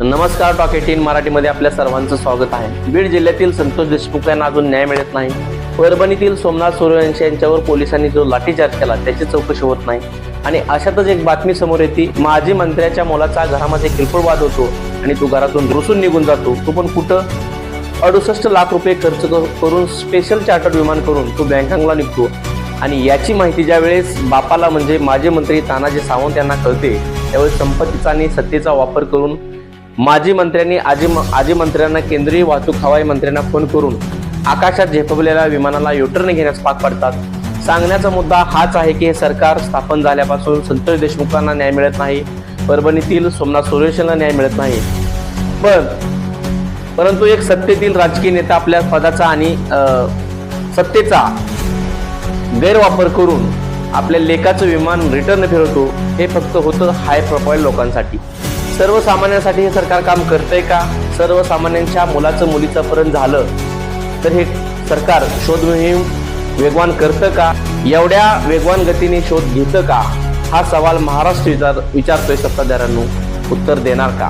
नमस्कार talk eighteen मराठीमध्ये आपल्या सर्वांचं स्वागत आहे. बीड जिल्ह्यातील संतोष देशमुख यांना अजून न्याय मिळत नाही. परभणीतील सोमनाथ सूर्यवंशी यांच्यावर पोलिसांनी जो लाठीचार्ज केला त्याची चौकशी होत नाही. आणि अशातच एक बातमी समोर येते माजी मंत्र्याच्या मुलाचा घरामध्ये किरकोळ वाद होतो आणि तो घरातून रुसून निघून जातो. तो पण कुठं? अडुसष्ट लाख रुपये खर्च करून स्पेशल चार्टर्ड विमान करून तो बँकॉकला निघतो. आणि याची माहिती ज्या वेळेस बापाला म्हणजे माजी मंत्री तानाजी सावंत यांना कळते त्यावेळेस संपत्तीचा आणि सत्तेचा वापर करून माजी मंत्र्यांनी आजी आजी मंत्र्यांना केंद्रीय वाहतूक हवाई मंत्र्यांना फोन करून आकाशात झेपवलेल्या विमानाला युटर्न घेण्यास पाक पडतात. सांगण्याचा मुद्दा हाच आहे की हे सरकार स्थापन झाल्यापासून संतोष देशमुखांना न्याय मिळत नाही. परभणीतील सोमनाथ सुरेशला न्याय मिळत नाही. पण परंतु एक सत्तेतील राजकीय नेता आपल्या पदाचा आणि सत्तेचा गैरवापर करून आपल्या लेखाचं विमान रिटर्न फिरवतो हे फक्त होतं हाय प्रोफाईल लोकांसाठी. सर्वसामान्यांसाठी हे सरकार काम करतंय का? सर्वसामान्यांच्या मुलाचं मुलीचं पर्यंत झालं तर हे सरकार शोध मोहीम वेगवान करतं का? एवढ्या वेगवान गतीने शोध घेतं का? हा सवाल महाराष्ट्र विचार विचारतोय सत्ताधाऱ्यांनो. उत्तर देणार का?